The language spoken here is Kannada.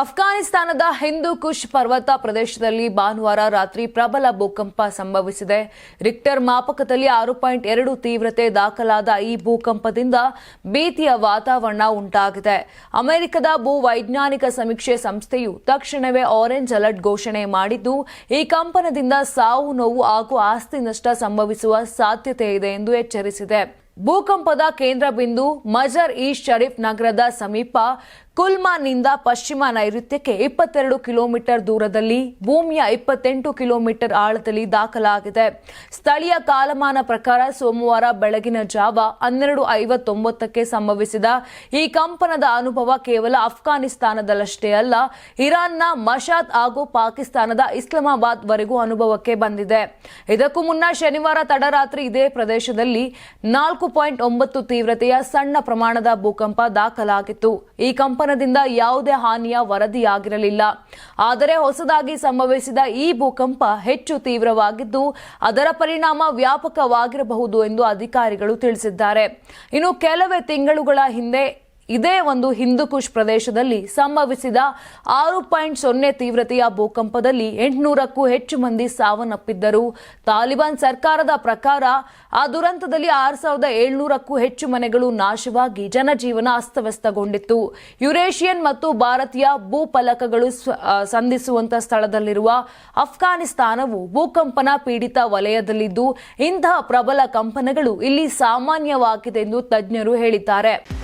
ಅಫ್ಘಾನಿಸ್ತಾನದ ಹಿಂದೂ ಕುಶ್ ಪರ್ವತ ಪ್ರದೇಶದಲ್ಲಿ ಭಾನುವಾರ ರಾತ್ರಿ ಪ್ರಬಲ ಭೂಕಂಪ ಸಂಭವಿಸಿದೆ. ರಿಕ್ಟರ್ ಮಾಪಕದಲ್ಲಿ ಆರು ಪಾಯಿಂಟ್ ಎರಡು ತೀವ್ರತೆ ದಾಖಲಾದ ಈ ಭೂಕಂಪದಿಂದ ಭೀತಿಯ ವಾತಾವರಣ ಉಂಟಾಗಿದೆ. ಅಮೆರಿಕದ ಭೂ ವೈಜ್ಞಾನಿಕ ಸಮೀಕ್ಷೆ ಸಂಸ್ಥೆಯು ತಕ್ಷಣವೇ ಆರೆಂಜ್ ಅಲರ್ಟ್ ಘೋಷಣೆ ಮಾಡಿದ್ದು, ಈ ಕಂಪನದಿಂದ ಸಾವು ನೋವು ಹಾಗೂ ಆಸ್ತಿ ನಷ್ಟ ಸಂಭವಿಸುವ ಸಾಧ್ಯತೆ ಇದೆ ಎಂದು ಎಚ್ಚರಿಸಿದೆ. ಭೂಕಂಪದ ಕೇಂದ್ರ ಬಿಂದು ಮಜರ್ ಇ ಶರೀಫ್ ನಗರದ ಸಮೀಪ ಕುಲ್ಮಾನ್ನಿಂದ ಪಶ್ಚಿಮ ನೈಋತ್ಯಕ್ಕೆ ಇಪ್ಪತ್ತೆರಡು ಕಿಲೋಮೀಟರ್ ದೂರದಲ್ಲಿ ಭೂಮಿಯ ಇಪ್ಪತ್ತೆಂಟು ಕಿಲೋಮೀಟರ್ ಆಳದಲ್ಲಿ ದಾಖಲಾಗಿದೆ. ಸ್ಥಳೀಯ ಕಾಲಮಾನ ಪ್ರಕಾರ ಸೋಮವಾರ ಬೆಳಗಿನ ಜಾವ ಹನ್ನೆರಡು ಐವತ್ತೊಂಬತ್ತಕ್ಕೆ ಸಂಭವಿಸಿದ ಈ ಕಂಪನದ ಅನುಭವ ಕೇವಲ ಅಫ್ಘಾನಿಸ್ತಾನದಲ್ಲಷ್ಟೇ ಅಲ್ಲ, ಇರಾನ್ನ ಮಶಾದ್ ಹಾಗೂ ಪಾಕಿಸ್ತಾನದ ಇಸ್ಲಾಮಾಬಾದ್ ವರೆಗೂ ಅನುಭವಕ್ಕೆ ಬಂದಿದೆ. ಇದಕ್ಕೂ ಮುನ್ನ ಶನಿವಾರ ತಡರಾತ್ರಿ ಇದೇ ಪ್ರದೇಶದಲ್ಲಿ ನಾಲ್ಕು ಪಾಯಿಂಟ್ ಒಂಬತ್ತು ತೀವ್ರತೆಯ ಸಣ್ಣ ಪ್ರಮಾಣದ ಭೂಕಂಪ ದಾಖಲಾಗಿತ್ತು. ಈ ಕಂಪನದಿಂದ ಯಾವುದೇ ಹಾನಿಯ ವರದಿಯಾಗಿರಲಿಲ್ಲ. ಆದರೆ ಹೊಸದಾಗಿ ಸಂಭವಿಸಿದ ಈ ಭೂಕಂಪ ಹೆಚ್ಚು ತೀವ್ರವಾಗಿದ್ದು, ಅದರ ಪರಿಣಾಮ ವ್ಯಾಪಕವಾಗಿರಬಹುದು ಎಂದು ಅಧಿಕಾರಿಗಳು ತಿಳಿಸಿದ್ದಾರೆ. ಇನ್ನು ಕೆಲವೇ ತಿಂಗಳುಗಳ ಹಿಂದೆ ಇದೇ ಒಂದು ಹಿಂದೂಕುಶ್ ಪ್ರದೇಶದಲ್ಲಿ ಸಂಭವಿಸಿದ ಆರು ಪಾಯಿಂಟ್ ಸೊನ್ನೆ ತೀವ್ರತೆಯ ಭೂಕಂಪದಲ್ಲಿ ಎಂಟುನೂರಕ್ಕೂ ಹೆಚ್ಚು ಮಂದಿ ಸಾವನ್ನಪ್ಪಿದ್ದರು. ತಾಲಿಬಾನ್ ಸರ್ಕಾರದ ಪ್ರಕಾರ ಆ ದುರಂತದಲ್ಲಿ ಆರು ಸಾವಿರದ ಏಳ್ನೂರಕ್ಕೂ ಹೆಚ್ಚು ಮನೆಗಳು ನಾಶವಾಗಿ ಜನಜೀವನ ಅಸ್ತವ್ಯಸ್ತಗೊಂಡಿತ್ತು. ಯುರೇಷಿಯನ್ ಮತ್ತು ಭಾರತೀಯ ಭೂಫಲಕಗಳು ಸಂಧಿಸುವಂತಹ ಸ್ಥಳದಲ್ಲಿರುವ ಅಫ್ಘಾನಿಸ್ತಾನವು ಭೂಕಂಪನ ಪೀಡಿತ ವಲಯದಲ್ಲಿದ್ದು ಇಂತಹ ಪ್ರಬಲ ಕಂಪನಗಳು ಇಲ್ಲಿ ಸಾಮಾನ್ಯವಾಗಿದೆ ಎಂದು ತಜ್ಞರು ಹೇಳಿದ್ದಾರೆ.